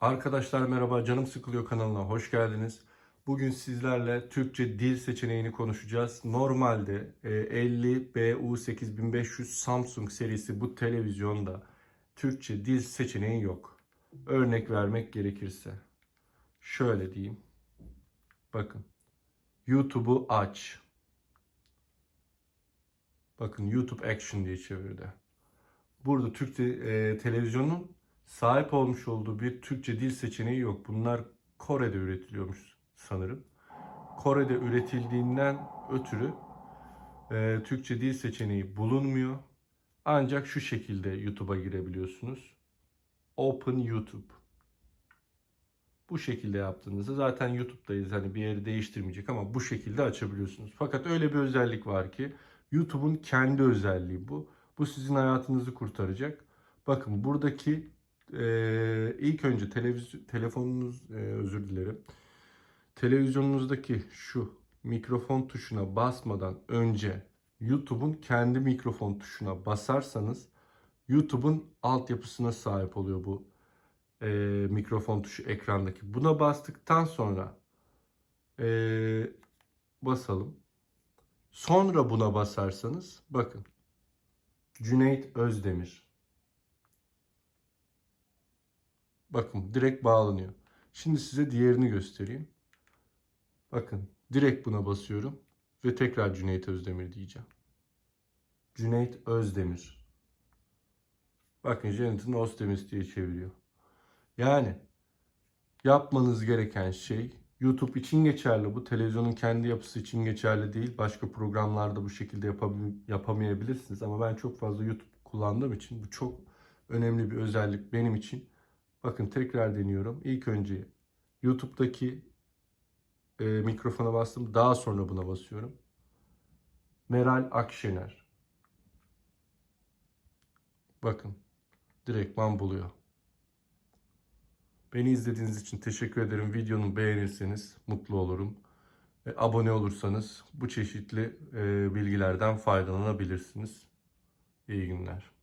Arkadaşlar merhaba, Canım Sıkılıyor kanalına hoş geldiniz. Bugün sizlerle Türkçe dil seçeneğini konuşacağız. Normalde e, 50 BU8500 Samsung serisi bu televizyonda Türkçe dil seçeneği yok. Örnek vermek gerekirse. Şöyle diyeyim. Bakın. YouTube'u aç. Bakın YouTube Action diye çevirdi. Burada Türkçe e, televizyonun sahip olmuş olduğu bir Türkçe dil seçeneği yok. Bunlar Kore'de üretiliyormuş sanırım. Kore'de üretildiğinden ötürü e, Türkçe dil seçeneği bulunmuyor. Ancak şu şekilde YouTube'a girebiliyorsunuz. Open YouTube. Bu şekilde yaptığınızda zaten YouTube'dayız hani bir yeri değiştirmeyecek ama bu şekilde açabiliyorsunuz. Fakat öyle bir özellik var ki YouTube'un kendi özelliği bu. Bu sizin hayatınızı kurtaracak. Bakın buradaki e, ilk önce televizyon telefonunuz e, özür dilerim. Televizyonunuzdaki şu mikrofon tuşuna basmadan önce YouTube'un kendi mikrofon tuşuna basarsanız YouTube'un altyapısına sahip oluyor bu e, mikrofon tuşu ekrandaki. Buna bastıktan sonra e, basalım. Sonra buna basarsanız bakın Cüneyt Özdemir. Bakın direkt bağlanıyor. Şimdi size diğerini göstereyim. Bakın direkt buna basıyorum ve tekrar Cüneyt Özdemir diyeceğim. Cüneyt Özdemir. Bakın Jonathan Özdemir diye çeviriyor. Yani yapmanız gereken şey YouTube için geçerli. Bu televizyonun kendi yapısı için geçerli değil. Başka programlarda bu şekilde yapam- yapamayabilirsiniz. Ama ben çok fazla YouTube kullandığım için bu çok önemli bir özellik benim için. Bakın tekrar deniyorum. İlk önce YouTube'daki e, mikrofona bastım. Daha sonra buna basıyorum. Meral Akşener. Bakın. Direktman buluyor. Beni izlediğiniz için teşekkür ederim. Videomu beğenirseniz mutlu olurum. E, abone olursanız bu çeşitli e, bilgilerden faydalanabilirsiniz. İyi günler.